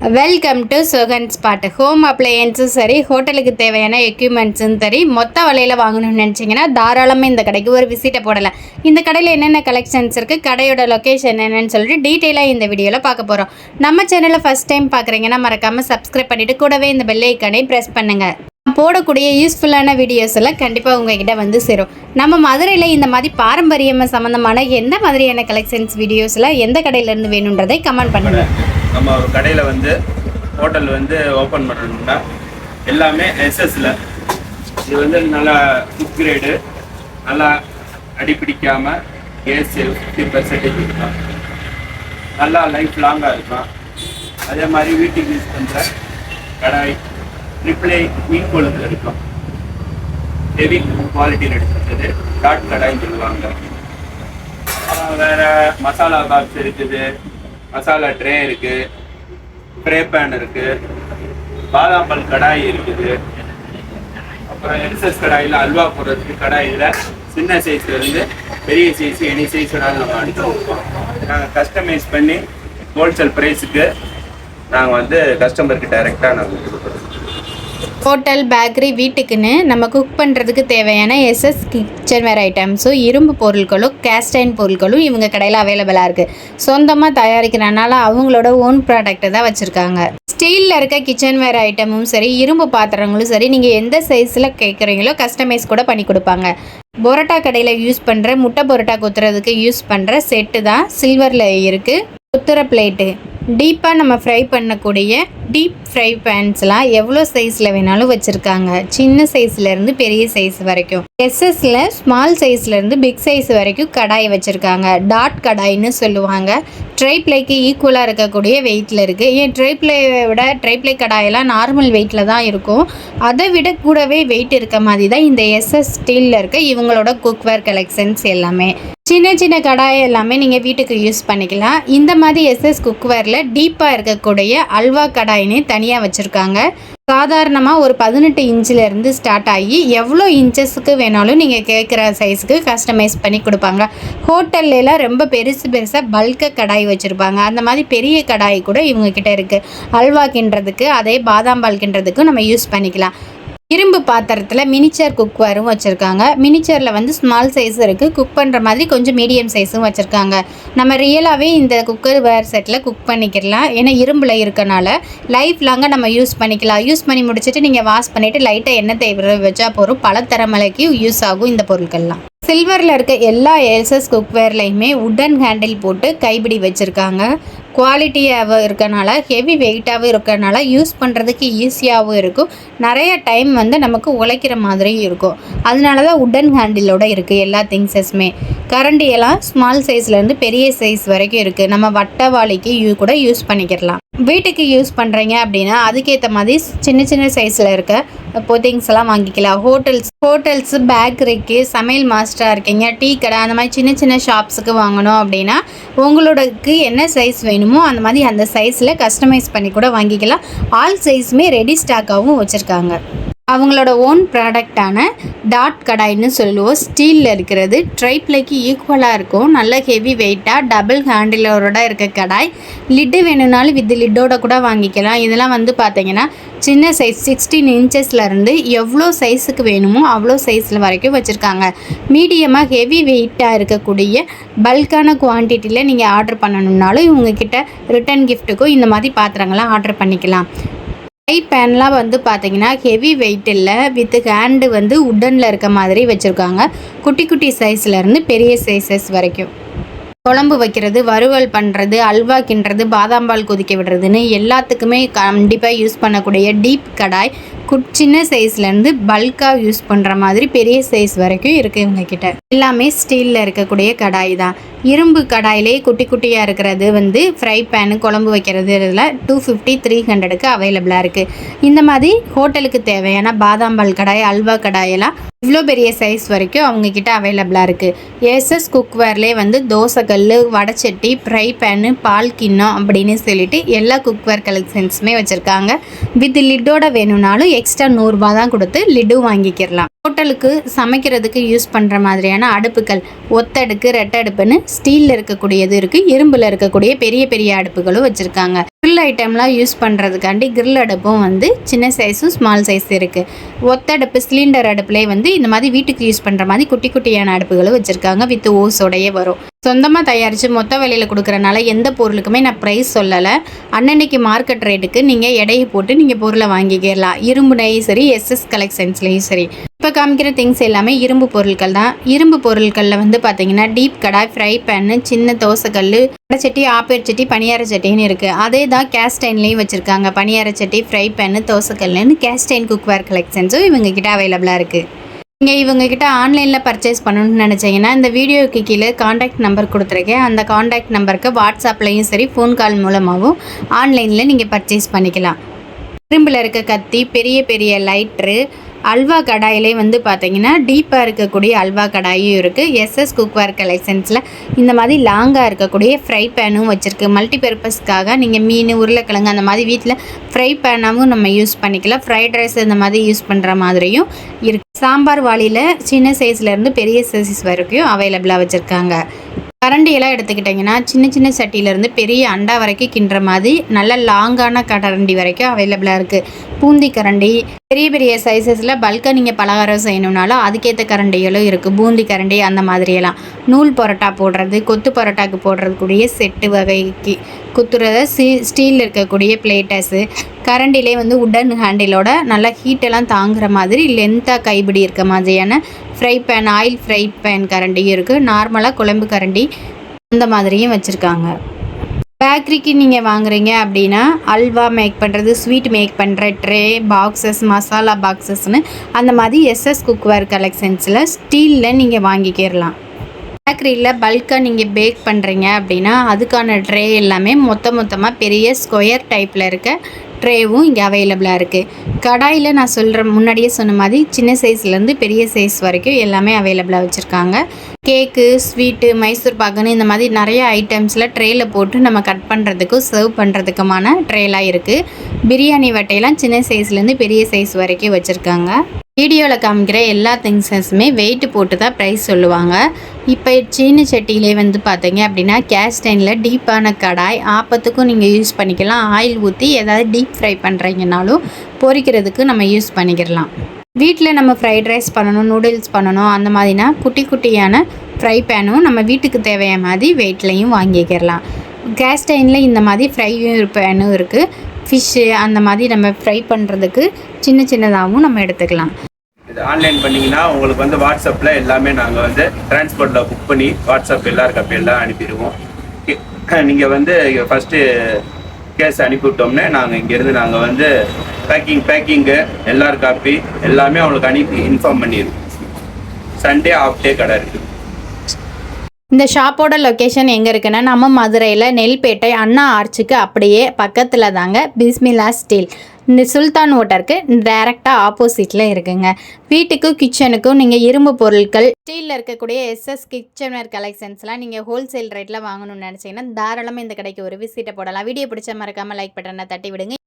Welcome to Sugan spot home அப்ளையன்ஸும் சரி ஹோட்டலுக்கு தேவையான எக்யூப்மெண்ட்ஸும் சரி மொத்த விலையில் வாங்கணும்னு நினச்சிங்கன்னா தாராளமாக இந்த கடைக்கு ஒரு விசிட்டை போடலாம். இந்த கடையில் என்னென்ன கலெக்ஷன்ஸ் இருக்குது கடையோட லொக்கேஷன் என்னென்னு சொல்லிட்டு டீட்டெயிலாக இந்த வீடியோவில் பார்க்க போகிறோம் நம்ம சேனலை ஃபஸ்ட் டைம் பார்க்குறீங்கன்னா மறக்காமல் சப்ஸ்கிரைப் பண்ணிவிட்டு கூடவே இந்த பெல் ப்ரெஸ் பண்ணுங்கள் போடக்கூடிய யூஸ்ஃபுல்லான வீடியோஸ் எல்லாம் கண்டிப்பாக உங்ககிட்ட வந்து சேரும். நம்ம மதுரையில் இந்த மாதிரி பாரம்பரியம் சம்மந்தமான எந்த மாதிரியான கலெக்ஷன்ஸ் வீடியோஸில் எந்த கடையிலேருந்து வேணுன்றதை கமெண்ட் பண்ணுங்க. நம்ம ஒரு கடையில் வந்து ஹோட்டல் வந்து ஓப்பன் பண்ணணும்னா எல்லாமே எஸ்எஸ்ல இது வந்து நல்லா குக் கிரேடு நல்லா அடிப்பிடிக்காம கேஸ் ஃபிஃப்டி பர்சன்டேஜ் இருக்கலாம் நல்லா லைஃப் லாங்காக இருக்கும் அதே மாதிரி வீட்டுக்கு யூஸ் பண்ணுற கடாய் ட்ரிபிளே ஈக்குவலுக்கு இருக்கும் ஹெவி குவாலிட்டியில் எடுத்துருக்குது. டாட் கடாய்ன்னு சொல்லுவாங்க. வேற மசாலா பாக்ஸ் இருக்குது. மசாலா ட்ரே இருக்கு. ஸ்ப்ரே பேன் இருக்கு. பாதாம் பல் கடாய் இருக்குது. அப்புறம் எல்சஸ் கடாயில் அல்வா போடுறதுக்கு கடாயில் சின்ன சைஸ்ல இருந்து பெரிய சைஸ் எனி சைஸ் வேணாலும் நம்ம அடிச்சு கொடுப்போம் நாங்கள் கஸ்டமைஸ் பண்ணி ஹோல்சேல் ப்ரைஸுக்கு நாங்கள் வந்து கஸ்டமருக்கு டைரெக்டாக நாங்கள் கொடுக்குறோம். ஹோட்டல் பேக்கரி வீட்டுக்குன்னு நம்ம குக் பண்ணுறதுக்கு தேவையான எஸ்எஸ் கிச்சன் வேர் ஐட்டம்ஸும் இரும்பு பொருட்களும் கேஸ்டைன் பொருட்களும் இவங்க கடையில் அவைலபிளாக இருக்குது சொந்தமாக தயாரிக்கிறனால அவங்களோட ஓன் ப்ராடக்ட்டை தான் வச்சுருக்காங்க. ஸ்டீலில் இருக்க கிச்சன்வேர் ஐட்டமும் சரி இரும்பு பாத்திரங்களும் சரி நீங்கள் எந்த சைஸில் கேட்குறீங்களோ கஸ்டமைஸ் கூட பண்ணி கொடுப்பாங்க. பொரோட்டா கடையில் யூஸ் பண்ணுற முட்டை பொரோட்டா குத்துறதுக்கு யூஸ் பண்ணுற செட்டு தான் சில்வரில் இருக்குது குத்துற பிளேட்டு டீப்பாக நம்ம ஃப்ரை பண்ணக்கூடிய டீப் ஃப்ரை பேன்ஸ்லாம் எவ்வளோ சைஸில் வேணாலும் வச்சுருக்காங்க. சின்ன சைஸ்லேருந்து பெரிய சைஸ் வரைக்கும். எஸ்எஸ்ல ஸ்மால் சைஸ்லேருந்து பிக் சைஸ் வரைக்கும் கடாய் வச்சுருக்காங்க. டாட் கடாயின்னு சொல்லுவாங்க. ட்ரைப்ளைக்கு ஈக்குவலாக இருக்கக்கூடிய வெயிட்டில் இருக்குது ஏன் ட்ரை விட ட்ரை கடாயெல்லாம் நார்மல் வெயிட்டில் தான் இருக்கும். அதை விட கூடவே வெயிட் இருக்க மாதிரி தான் இந்த எஸ்எஸ் ஸ்டீலில் இருக்க இவங்களோட குக்வேர் கலெக்ஷன்ஸ் எல்லாமே. சின்ன சின்ன கடாய் எல்லாமே நீங்கள் வீட்டுக்கு யூஸ் பண்ணிக்கலாம். இந்த மாதிரி எஸ்எஸ் குக்வேரில் டீப்பாக இருக்கக்கூடிய அல்வா கடாயினே தனியாக வச்சுருக்காங்க. சாதாரணமாக ஒரு பதினெட்டு இன்ச்சிலேருந்து ஸ்டார்ட் ஆகி எவ்வளோ இன்ச்சஸ்க்கு வேணாலும் நீங்கள் கேட்குற சைஸுக்கு கஸ்டமைஸ் பண்ணி கொடுப்பாங்க. ஹோட்டல்லாம் ரொம்ப பெருசு பெருசாக பல்காக கடாய் வச்சுருப்பாங்க. அந்த மாதிரி பெரிய கடாய் கூட இவங்கக்கிட்ட இருக்குது அல்வா கிண்டுறதுக்கு அதே பாதாம் பால் கிண்டுறதுக்கும் நம்ம யூஸ் பண்ணிக்கலாம். இரும்பு பாத்திரத்தில் மினிச்சர் குக்வேரும் வச்சுருக்காங்க. மினிச்சரில் வந்து ஸ்மால் சைஸ் இருக்குது குக் பண்ணுற மாதிரி கொஞ்சம் மீடியம் சைஸும் வச்சுருக்காங்க. நம்ம ரியலாகவே இந்த குக்கர் வேர் செட்டில் குக் பண்ணிக்கிடலாம். ஏன்னா இரும்பில் இருக்கனால லைஃப் லாங்காக நம்ம யூஸ் பண்ணிக்கலாம். யூஸ் பண்ணி முடிச்சுட்டு நீங்கள் வாஷ் பண்ணிவிட்டு லைட்டாக எண்ணெய் தேவை வச்சா போகிறோம் பல தரமலைக்கு யூஸ் ஆகும் இந்த பொருட்கள்லாம். சில்வரில் இருக்க எல்லா எல்சஸ் குக்வேர்லையுமே உடன் ஹேண்டில் போட்டு கைப்பிடி வச்சுருக்காங்க. குவாலிட்டியாகவும் இருக்கனால ஹெவி வெயிட்டாகவும் இருக்கனால யூஸ் பண்ணுறதுக்கு ஈஸியாகவும் இருக்கும். நிறைய டைம் வந்து நமக்கு உழைக்கிற மாதிரியும் இருக்கும். அதனால தான் உடன் ஹேண்டிலோட இருக்குது எல்லா திங்ஸஸுமே கரண்டியெல்லாம் ஸ்மால் சைஸ்லேருந்து பெரிய சைஸ் வரைக்கும் இருக்குது நம்ம வட்டவாளிக்கு யூ கூட யூஸ் பண்ணிக்கிடலாம். வீட்டுக்கு யூஸ் பண்ணுறீங்க அப்படின்னா அதுக்கேற்ற மாதிரி சின்ன சின்ன சைஸில் இருக்க இப்போ திங்ஸ் எல்லாம் வாங்கிக்கலாம். ஹோட்டல்ஸ் ஹோட்டல்ஸ் பேக்கரிக்கு சமையல் மாஸ்டராக இருக்கீங்க. டீ கடை அந்த மாதிரி சின்ன சின்ன ஷாப்ஸுக்கு வாங்கணும் அப்படின்னா உங்களோடக்கு என்ன சைஸ் வேணுமோ அந்த மாதிரி அந்த சைஸில் கஸ்டமைஸ் பண்ணி கூட வாங்கிக்கலாம். ஆல் சைஸுமே ரெடி ஸ்டாக்காகவும் வச்சுருக்காங்க. அவங்களோட ஓன் ப்ராடக்டான டாட் கடாய்னு சொல்லுவோம். ஸ்டீலில் இருக்கிறது. ட்ரைப்ளைக்கு ஈக்குவலாக இருக்கும். நல்ல ஹெவி வெயிட்டாக டபுள் ஹேண்டிலரோட இருக்க கடாய். லிட்டு வேணும்னாலும் வித் லிட்டோட கூட வாங்கிக்கலாம். இதெல்லாம் வந்து பார்த்தீங்கன்னா சின்ன சைஸ் சிக்ஸ்டீன் இன்ச்சஸ்லேருந்து எவ்வளோ சைஸுக்கு வேணுமோ அவ்வளோ சைஸில் வரைக்கும் வச்சுருக்காங்க. மீடியமாக ஹெவி வெயிட்டாக இருக்கக்கூடிய பல்கான குவான்டிட்டியில் நீங்கள் ஆர்டர் பண்ணணுன்னாலும் இவங்கக்கிட்ட ரிட்டன் கிஃப்ட்டுக்கும் இந்த மாதிரி பாத்திரங்கள்லாம் ஆர்டர் பண்ணிக்கலாம். ஃப்ரை பேன்லாம் வந்து பார்த்தீங்கன்னா ஹெவி வெயிட் இல்லை வித் ஹேண்டு வந்து உட்டனில் இருக்க மாதிரி வச்சுருக்காங்க. குட்டி குட்டி சைஸ்லேருந்து பெரிய சைஸஸ் வரைக்கும். குழம்பு வைக்கிறது வறுவல் பண்ணுறது அல்வா கிண்டுறது பாதாம் பால் கொதிக்க விடுறதுன்னு எல்லாத்துக்குமே கண்டிப்பாக யூஸ் பண்ணக்கூடிய டீப் கடாய் குட் சின்ன சைஸ்லேருந்து பல்காக யூஸ் பண்ணுற மாதிரி பெரிய சைஸ் வரைக்கும் இருக்குது இவங்கக்கிட்ட எல்லாமே ஸ்டீலில் இருக்கக்கூடிய கடாய் தான். இரும்பு கடாயிலே குட்டி குட்டியாக இருக்கிறது வந்து ஃப்ரை பேனு குழம்பு வைக்கிறது இதில் டூ ஃபிஃப்டி த்ரீ ஹண்ட்ரடுக்கு அவைலபிளாக இருக்குது இந்த மாதிரி ஹோட்டலுக்கு தேவையான பாதாம் பால் கடாய் அல்வா கடாயெல்லாம் இவ்வளோ பெரிய சைஸ் வரைக்கும் அவங்கக்கிட்ட அவைலபிளாக இருக்குது ஏசஸ் குக்வேர்லேயே வந்து தோசைக்கல் வடச்சட்டி ஃப்ரை பேனு பால் கிண்ணம் அப்படின்னு சொல்லிட்டு எல்லா குக்வேர் கலெக்ஷன்ஸுமே வச்சுருக்காங்க. வித் லிட்டோட வேணும்னாலும் எக்ஸ்ட்ரா நூறுரூபா தான் கொடுத்து லிட்டு வாங்கிக்கிறலாம் ஹோட்டலுக்கு சமைக்கிறதுக்கு யூஸ் பண்ணுற மாதிரியான அடுப்புகள் ஒத்தடுக்கு ரெட்டடுப்புன்னு ஸ்டீலில் இருக்கக்கூடியது இருக்குது இரும்பில் இருக்கக்கூடிய பெரிய பெரிய அடுப்புகளும் வச்சுருக்காங்க. கிரில் ஐட்டம்லாம் யூஸ் பண்ணுறதுக்காண்டி கிரில் அடுப்பும் வந்து சின்ன சைஸும் ஸ்மால் சைஸ் இருக்குது ஒத்தடுப்பு சிலிண்டர் அடுப்புலேயே வந்து இந்த மாதிரி வீட்டுக்கு யூஸ் பண்ணுற மாதிரி குட்டி குட்டியான அடுப்புகளும் வச்சுருக்காங்க வித் ஓஸோடையே வரும். சொந்தமாக தயாரித்து மொத்த விலையில் கொடுக்குறனால எந்த பொருளுக்குமே நான் ப்ரைஸ் சொல்லலை. அன்னன்னைக்கு மார்க்கெட் ரேட்டுக்கு நீங்கள் எடையை போட்டு நீங்கள் பொருளை வாங்கிக்கிடலாம் இரும்புலையும் சரி எஸ்எஸ் கலெக்ஷன்ஸ்லேயும் சரி. இப்போ காமிக்கிற திங்ஸ் எல்லாமே இரும்பு பொருட்கள் தான். இரும்பு பொருட்களில் வந்து பார்த்தீங்கன்னா டீப் கடாய் ஃப்ரை பேனு சின்ன தோசைக்கல் சட்டி ஆப்பேர் சட்டி பனியார சட்டின்னு இருக்குது அதே தான் கேஸ்டைன்லேயும் வச்சுருக்காங்க. பனியார சட்டி ஃப்ரை பேனு தோசைக்கல்லுன்னு கேஸ்டைன் குக்வேர் கலெக்ஷன்ஸும் இவங்க கிட்ட அவைலபிளாக இருக்குது நீங்கள் இவங்கக்கிட்ட ஆன்லைனில் பர்ச்சேஸ் பண்ணணும்னு நினச்சிங்கன்னா இந்த வீடியோக்கு கீழே காண்டாக்ட் நம்பர் கொடுத்துருக்கேன். அந்த காண்டாக்ட் நம்பருக்கு வாட்ஸ்அப்லேயும் சரி ஃபோன் கால் மூலமாகவும் ஆன்லைனில் நீங்கள் பர்ச்சேஸ் பண்ணிக்கலாம். இரும்பில் இருக்க கத்தி பெரிய பெரிய லைட்ரு அல்வா கடாயிலே வந்து பார்த்தீங்கன்னா டீப்பாக இருக்கக்கூடிய அல்வா கடாயும் இருக்குது எஸ்எஸ் குக்வேர் கலெக்ஷன்ஸில் இந்த மாதிரி லாங்காக இருக்கக்கூடிய ஃப்ரை பேனும் வச்சுருக்கு. மல்டி பர்பஸ்க்காக நீங்கள் மீன் உருளைக்கிழங்கு அந்த மாதிரி வீட்டில் ஃப்ரை பேனாகவும் நம்ம யூஸ் பண்ணிக்கலாம். ஃப்ரைட் ரைஸ் இந்த மாதிரி யூஸ் பண்ணுற மாதிரியும் இருக்கு. சாம்பார் வாளியில் சின்ன சைஸ்லேருந்து பெரிய சைஸ் வரைக்கும் அவைலபிளாக வச்சுருக்காங்க. கரண்டியெல்லாம் எடுத்துக்கிட்டிங்கன்னா சின்ன சின்ன சட்டியிலேருந்து பெரிய அண்டா வரைக்கும் கிண்டுற மாதிரி நல்ல லாங்கான கரண்டி வரைக்கும் அவைலபிளாக இருக்குது பூந்தி கரண்டி பெரிய பெரிய சைஸஸில் பல்காக நீங்கள் பலகாரம் செய்யணும்னாலும் அதுக்கேற்ற கரண்டிகளும் இருக்குது பூந்தி கரண்டி அந்த மாதிரியெல்லாம். நூல் பரோட்டா போடுறது கொத்து பரோட்டாக்கு போடுறதுக்கூடிய செட்டு வகைக்கு குத்துறத சீ ஸ்டீலில் இருக்கக்கூடிய பிளேட்டஸு கரண்டிலே வந்து உடன் ஹேண்டிலோட நல்லா ஹீட்டெல்லாம் தாங்குற மாதிரி லென்த்தாக கைபிடி இருக்க மாதிரியான fry pan oil fry pan கரண்டியும் இருக்குது நார்மலாக குழம்பு கரண்டி அந்த மாதிரியும் வச்சுருக்காங்க. பேக்கரிக்கு நீங்கள் வாங்குறீங்க அப்படின்னா அல்வா மேக் பண்ணுறது ஸ்வீட் மேக் பண்ணுற ட்ரே பாக்ஸஸ் மசாலா பாக்ஸஸ்னு அந்த மாதிரி எஸ்எஸ் குக்வேர் கலெக்ஷன்ஸில் ஸ்டீலில் நீங்கள் வாங்கிக்கிறலாம் பேக்கரியில் பல்காக நீங்கள் பேக் பண்ணுறீங்க அப்படின்னா அதுக்கான ட்ரே எல்லாமே மொத்த மொத்தமாக பெரிய ஸ்கொயர் டைப்பில் இருக்க ட்ரேவும் இங்கே அவைலபிளாக இருக்குது கடாயில் நான் சொல்கிற முன்னாடியே சொன்ன மாதிரி சின்ன சைஸ்லேருந்து பெரிய சைஸ் வரைக்கும் எல்லாமே அவைலபிளாக வச்சுருக்காங்க. கேக்கு ஸ்வீட்டு மைசூர் பாக்குன்னு இந்த மாதிரி நிறைய ஐட்டம்ஸில் ட்ரேயில் போட்டு நம்ம கட் பண்ணுறதுக்கும் சர்வ் பண்ணுறதுக்குமான ட்ரேலாம் இருக்குது பிரியாணி வட்டையெல்லாம் சின்ன சைஸ்லேருந்து பெரிய சைஸ் வரைக்கும் வச்சுருக்காங்க. வீடியோவில் காமிக்கிற எல்லா திங்ஸஸுமே வெயிட் போட்டு தான் ப்ரைஸ் சொல்லுவாங்க. இப்போ சீனி சட்டியிலே வந்து பார்த்தீங்க அப்படின்னா கேஸ்டைனில் டீப்பான கடாய் ஆப்பத்துக்கும் நீங்கள் யூஸ் பண்ணிக்கலாம். ஆயில் ஊற்றி ஏதாவது டீப் ஃப்ரை பண்ணுறீங்கனாலும் பொரிக்கிறதுக்கு நம்ம யூஸ் பண்ணிக்கிடலாம் வீட்டில் நம்ம ஃப்ரைட் ரைஸ் பண்ணணும் நூடுல்ஸ் பண்ணணும் அந்த மாதிரினா குட்டி குட்டியான ஃப்ரை பேனும் நம்ம வீட்டுக்கு தேவையான மாதிரி வெயிட்லேயும் வாங்கிக்கிறலாம் கேஸ்டைனில் இந்த மாதிரி ஃப்ரையும் பேனும் இருக்குது ஃபிஷ்ஷு அந்த மாதிரி நம்ம ஃப்ரை பண்ணுறதுக்கு சின்ன சின்னதாகவும் நம்ம எடுத்துக்கலாம். இது ஆன்லைன் பண்ணிங்கன்னா உங்களுக்கு வந்து வாட்ஸ்அப்பில் எல்லாமே நாங்கள் வந்து டிரான்ஸ்போர்ட்டில் புக் பண்ணி வாட்ஸ்அப் எல்லாருக்கும் அப்படி எல்லாம் அனுப்பிடுவோம். நீங்கள் வந்து ஃபஸ்ட்டு கேஸ் அனுப்பிவிட்டோம்னே நாங்கள் இங்கேருந்து நாங்கள் வந்து பேக்கிங் பேக்கிங்கு எல்லார் காப்பி எல்லாமே அவங்களுக்கு அனுப்பி இன்ஃபார்ம் பண்ணிடுவோம். சண்டே ஆஃப் டே கடை இருக்குது. இந்த ஷாப்போட லொக்கேஷன் எங்கே இருக்குன்னா நம்ம மதுரையில் நெல்பேட்டை அண்ணா ஆர்ச்சுக்கு அப்படியே பக்கத்தில் தாங்க பிஸ்மிலா ஸ்டீல். இந்த சுல்தான் ஓட்டருக்கு டைரெக்டாக ஆப்போசிட்டில் இருக்குங்க. வீட்டுக்கும் கிச்சனுக்கும் நீங்கள் இரும்பு பொருட்கள் ஸ்டீலில் இருக்கக்கூடிய எஸ்எஸ் கிச்சன்வேர் கலெக்ஷன்ஸ்லாம் நீங்கள் ஹோல்சேல் ரேட்டில் வாங்கணும்னு நினச்சிங்கன்னா தாராளமாக இந்த கடைக்கு ஒரு விசிட்டை போடலாம். வீடியோ பிடிச்ச மறக்காமல் லைக் பட்டனை தட்டி விடுங்க.